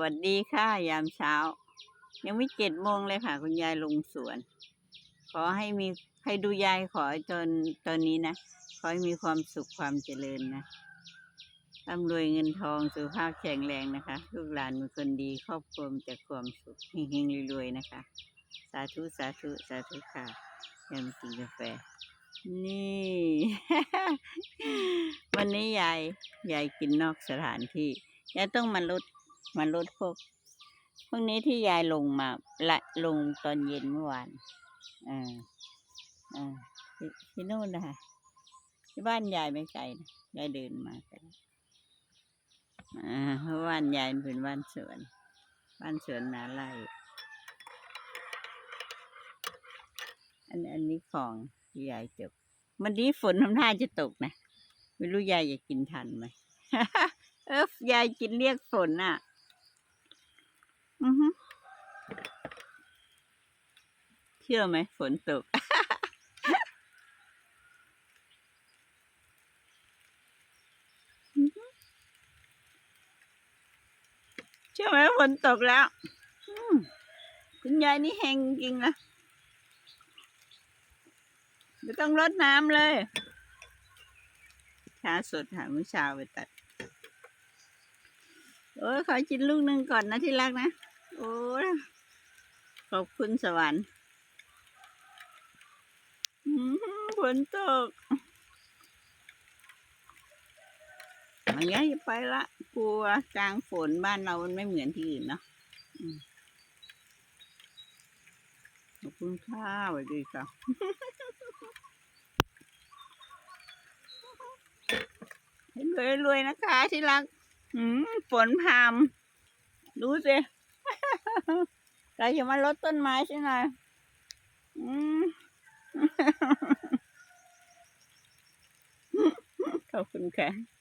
วัสดีค่ะ ยามเช้า ยังไม่เจ็ดโมงเลยค่ะ คุณยายลงสวน ขอให้มีใครดูยายขอจนตอนนี้นะ ขอให้มีความสุขความเจริญนะร่ำรวยเงินทองสุขภาพแข็งแรงนะคะ ลูกหลานเป็นคนดีครอบครัวมีแต่ความสุขเฮงๆรวยๆนะคะ สาธุสาธุสาธุค่ะยามกินกาแฟ นี่ วันนี้ยายยายกินนอกสถานที่ยายต้องมาลด มาลดพวกพวกนี้ที่ยายลงมาละลงตอนเย็นเมื่อวานอ่าอ่าที่ที่นู่นนะคะที่บ้านยายไม่ไกลนะยายเดินมากันอ่าเพราะบ้านยายเป็นบ้านสวน บ้านสวนนาไร่อันอันนี้ของยายจบวันนี้ฝนทำท่าจะตกนะ ไม่รู้ยายจะกินทันไหม เออยายกินเรียกฝนอะ อือฮึเชื่อไหมฝนตกอือฮึเชื่อไหมฝนตกแล้วอืมคุณยายนี่แหงจริงนะไม่ต้องรดน้ำเลยชาสดหามื้อเช้าไปตัด โอ้ยขอกินลูกหนึ่งก่อนนะที่รักนะ โอ้ยขอบคุณสวรรค์อื้อหือฝนตกมันย้ายไปละกลัวกลางฝนบ้านเรามันไม่เหมือนที่อื่นเนาะขอบคุณค่ะสวัสดีค่ะให้รวยๆนะคะที่รักฝนพามดูสิ เราจะมาลดต้นไม้ใช่ไหมขอบคุณค่ะ